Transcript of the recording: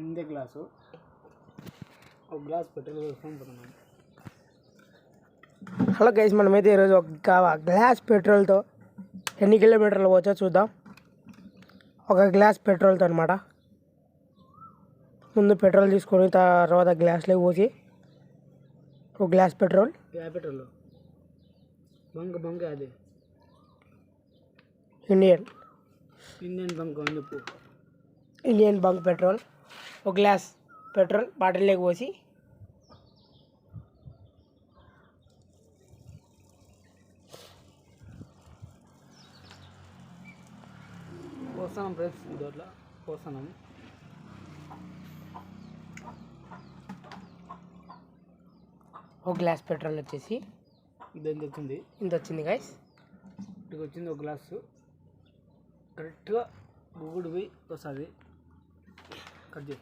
ఇందే glass. ఒక glass petrol వేసుకొని hello guys మనమైతే ఈరోజు ఒక గ్లాస్ పెట్రోల్తో ఎన్ని కిలోమీటర్లు పోవచ్చో చూద్దాం. ఒక గ్లాస్ పెట్రోల్తో అనమాట ముందు పెట్రోల్ తీసుకొని తర్వాత గ్లాస్లోకి పోసి ఒక glass petrol. Petrol? Bunk bunk అది. ఇండియన్. ఇండియన్ బంక్ అని చెప్పు ఇండియన్ బంక్ పెట్రోల్. ఒక గ్లాస్ పెట్రోల్ బాటిల్లోకి పోసి పోస్తాం ఫ్రెండ్స్ ఇదోట్లా పోస్తున్నాం ఒక గ్లాస్ పెట్రోల్ వచ్చేసి ఇదేం తెచ్చింది ఇంత వచ్చింది గైస్ ఇక్కడికి వచ్చింది ఒక గ్లాసు. కరెక్ట్గా గుగుడు పోయి వస్తుంది где?